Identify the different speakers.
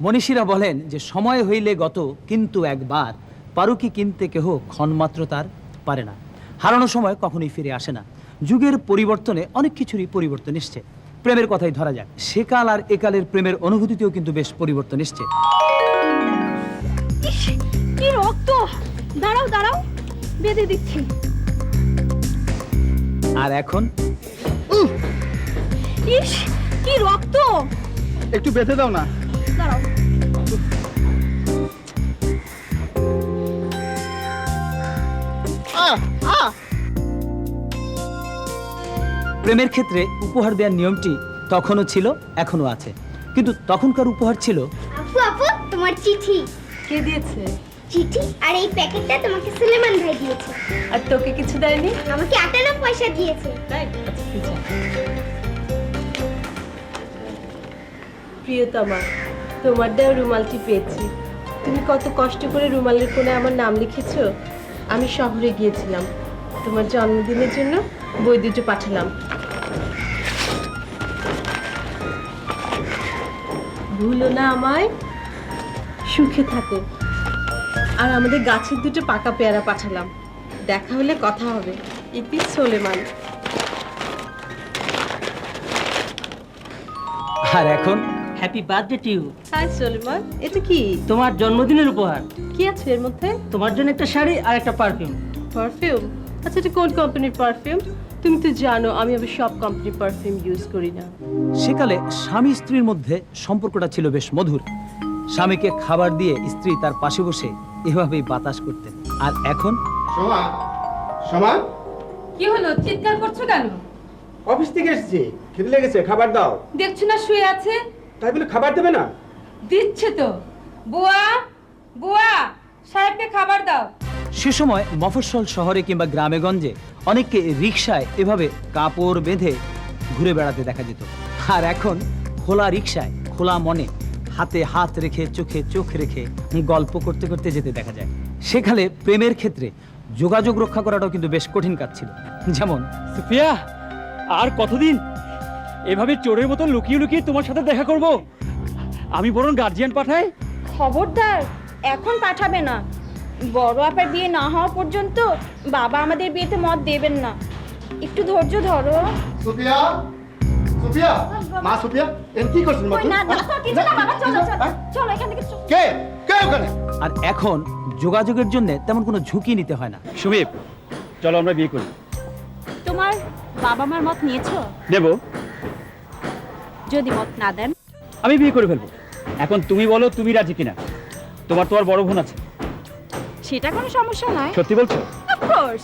Speaker 1: মনীষীরা বলেন যে সময় হইলে গত কিন্তু একবার। পারুকি কিনতে কেহ ক্ষণমাত্র তার পারে না। হারানো সময় কখনোই ফিরে আসে না। যুগের পরিবর্তনে অনেক কিছুরই পরিবর্তন এসছে। প্রেমের কথাই ধরা যাক। সেকাল আর একালের প্রেমের অনুভূতিতেও কিন্তু বেশ পরিবর্তন এসছে।
Speaker 2: কি রক্ত! দাঁড়াও দাঁড়াও। বেঁধে দিচ্ছি।
Speaker 1: আর এখন?
Speaker 2: ইস কি রক্ত!
Speaker 3: একটু বেঁধে দাও না।
Speaker 2: দাঁড়াও।
Speaker 3: আহ আহ।
Speaker 1: প্রেমের ক্ষেত্রে উপহার দেওয়ার নিয়মটি তখনও ছিল এখনও আছে। কিন্তু তখনকার উপহার ছিল
Speaker 4: আপু আপু তোমার চিঠি।
Speaker 5: কে দিয়েছে?
Speaker 4: চিঠি আর এই প্যাকেটটা তোমাকে সুলেমান ভাই দিয়েছে।
Speaker 5: আর তোকে কিছু দেয়নি?
Speaker 4: আমাকে আটানা পয়সা দিয়েছে।
Speaker 5: তাই? আচ্ছা। প্রিয়তমা তোমার দেওয়া রুমালটি পেয়েছি। তুমি কত কষ্ট করে রুমালের কোণে আমার নাম লিখেছো? আমি শহরে গিয়েছিলাম। তোমার জন্মদিনের জন্য বই দুটো পাঠালাম। ভুলো না আমায়। সুখে থাকো। আর আমাদের গাছের দুটো পাকা পেয়ারা পাঠালাম। দেখা হলে কথা হবে। ইতি সোলেমান।
Speaker 1: আর এখন?
Speaker 6: Happy birthday to you
Speaker 5: hi Soleman এটা কি?
Speaker 6: তোমার জন্মদিনের উপহার।
Speaker 5: কি আছে এর মধ্যে?
Speaker 6: তোমার জন্য একটা শাড়ি আর একটা পারফিউম
Speaker 5: পারফিউম আচ্ছা এটা কোন কোম্পানির পারফিউম তুমি তো জানো আমি আবার সব কোম্পানির পারফিউম ইউজ করি না।
Speaker 1: সেকালে স্বামী স্ত্রীর মধ্যে সম্পর্কটা ছিল বেশ মধুর। স্বামীকে খাবার দিয়ে স্ত্রী তার পাশে বসে এভাবেই বাতাস করতেন। আর এখন?
Speaker 3: সোমা সোমা
Speaker 7: কি হলো? চিৎকার করছ কেন?
Speaker 3: অফিস থেকে এসেছি খিদে লেগেছে খাবার দাও।
Speaker 7: দেখছ না শুয়ে আছে?
Speaker 3: তাই বলে খাবার দেবে না?
Speaker 7: দিচ্ছে তো। বুয়া বুয়া সাহেবকে খাবার দাও।
Speaker 1: সে সময় মফস্বল শহরে কিংবা গ্রামেগঞ্জে অনেককে রিক্সায় এভাবে কাপড় বেঁধে ঘুরে বেড়াতে দেখা যেত। আর এখন খোলা রিক্সায় খোলা মনে হাতে হাত রেখে চোখে চোখ রেখে গল্প করতে করতে যেতে দেখা যায়। সেখানে প্রেমের ক্ষেত্রে যোগাযোগ রক্ষা করাটাও কিন্তু বেশ কঠিন কাজ ছিল। যেমন
Speaker 8: সুফিয়া আর কতদিন এভাবে চোরের মতো লুকিয়ে লুকিয়ে তোমার সাথে দেখা করব? আমি বরং গার্জিয়ান পাঠাই।
Speaker 2: খবরদার এখন পাঠাবে না। বড় আপার বিয়ে না হওয়া পর্যন্ত বাবা আমাদের বিয়েতে মত দেবেন না। একটু ধৈর্য ধরো।
Speaker 3: সুফিয়া সুফিয়া মা সুফিয়া এর কি করছেন মা
Speaker 2: না না তো কিছু না বাবা চলো চলো
Speaker 3: হ্যাঁ?
Speaker 2: চলো এখান থেকে
Speaker 3: কে? কে ওখানে?
Speaker 1: আর এখন যোগাযোগের জন্য তেমন কোনো ঝুঁকি নিতে হয় না।
Speaker 8: সুমিপ চলো আমরা বিয়ে করি।
Speaker 2: তোমার বাবা মার মত নিয়েছো?
Speaker 8: দেব
Speaker 2: যদি মত না দেন।
Speaker 8: আমি বিয়ে করে ফেলব। এখন তুমি বলো তুমি রাজি কিনা? তোমার তোমার বড় বোন আছে।
Speaker 2: সেটা কোনো সমস্যা নয়।
Speaker 8: সত্যি বলছো?
Speaker 2: অফকোর্স